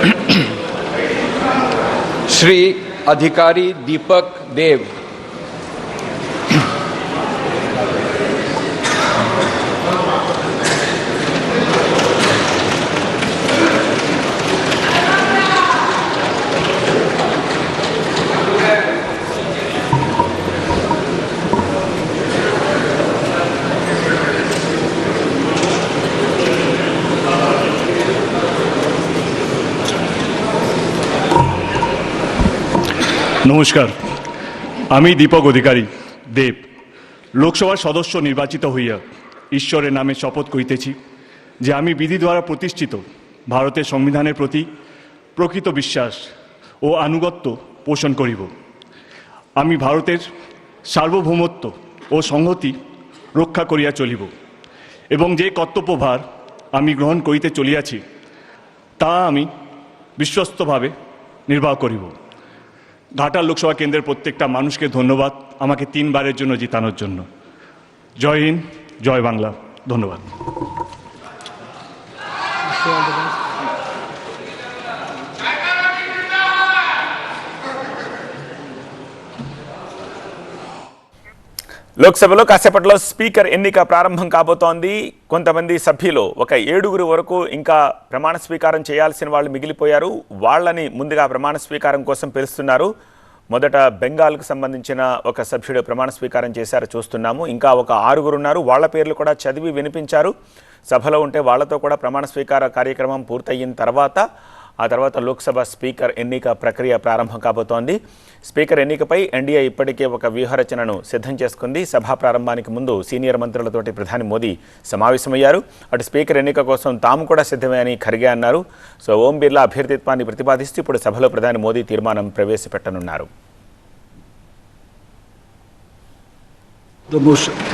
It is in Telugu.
श्री अधिकारी दीपक देव। নমস্কার। আমি দীপক অধিকারী, দেব। লোকসভার সদস্য নির্বাচিত হইয়া ঈশ্বরের নামে শপথ করিতেছি যে আমি বিধি দ্বারা প্রতিষ্ঠিত ভারতের সংবিধানের প্রতি প্রকৃত বিশ্বাস ও আনুগত্য পোষণ করিব। আমি ভারতের সার্বভৌমত্ব ও সংহতি রক্ষা করিয়া চলিব এবং যে কর্তব্যভার আমি গ্রহণ করিতে চলিয়াছি, তা আমি বিশ্বস্তভাবে নির্বাহ করিব। ঘাটাল লোকসভা কেন্দ্রের প্রত্যেকটা মানুষকে ধন্যবাদ আমাকে তিনবারের জন্য জিতানোর জন্য। জয় হিন্দ, জয় বাংলা। ধন্যবাদ। లోక్సభలో కాసేపట్లో స్పీకర్ ఎన్నిక ప్రారంభం కాబోతోంది. కొంతమంది సభ్యులు ఒక ఏడుగురు వరకు ఇంకా ప్రమాణ స్వీకారం చేయాల్సిన వాళ్ళు మిగిలిపోయారు. వాళ్ళని ముందుగా ప్రమాణ స్వీకారం కోసం పిలుస్తున్నారు. మొదట బెంగాల్కు సంబంధించిన ఒక సభ్యుడు ప్రమాణ స్వీకారం చేశారు చూస్తున్నాము. ఇంకా ఒక ఆరుగురు ఉన్నారు. వాళ్ళ పేర్లు కూడా చదివి వినిపించారు. సభలో ఉంటే వాళ్ళతో కూడా ప్రమాణ స్వీకార కార్యక్రమం పూర్తయిన తర్వాత ఆ తర్వాత లోక్సభ స్పీకర్ ఎన్నిక ప్రక్రియ ప్రారంభం కాబోతోంది. స్పీకర్ ఎన్నికపై ఎన్డీఏ ఇప్పటికే ఒక వ్యూహరచనను సిద్ధం చేసుకుంది. సభా ప్రారంభానికి ముందు సీనియర్ మంత్రులతోటి ప్రధాని మోదీ సమావేశమయ్యారు. అటు స్పీకర్ ఎన్నిక కోసం తాము కూడా సిద్ధమే అని ఖర్గే అన్నారు. సో ఓం బిర్లా అభ్యర్థిత్వాన్ని ప్రతిపాదిస్తూ ఇప్పుడు సభలో ప్రధాని మోదీ తీర్మానం ప్రవేశపెట్టనున్నారు. The motion.